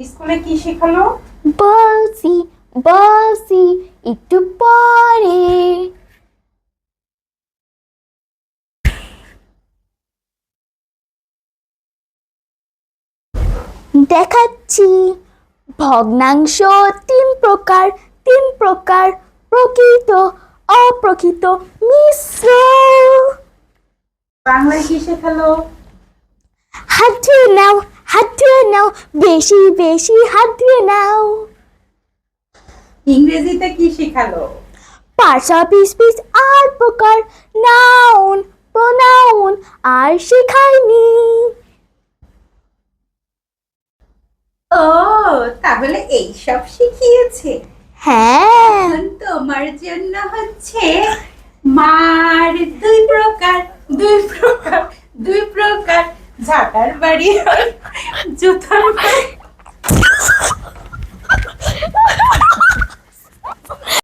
স্কুলে কি শেখালো? বলছি বলছি একটু পরে। দেখাচ্ছি। ভগ্নাংশ তিন প্রকার তিন প্রকার প্রকৃত অপ্রকৃত মিশ্র। বাংলায় কি শেখালো হাত ধুয়ে নাও হাত ধুয়ে নাও বেশি বেশি হাত ধুয়ে নাও। ইংরেজিতে কি শেখালো? পার্সা পিস পিস আর প্রকার নাউন প্রোনাউন আর শেখায়নি ও তাহলে এই সব শিখিয়েছে। হ্যাঁ। তোমার জন্য হচ্ছে মার দুই প্রকার দুই প্রকার দুই প্রকার। ঝাঁটার বাড়ি, জুতার বাড়ি।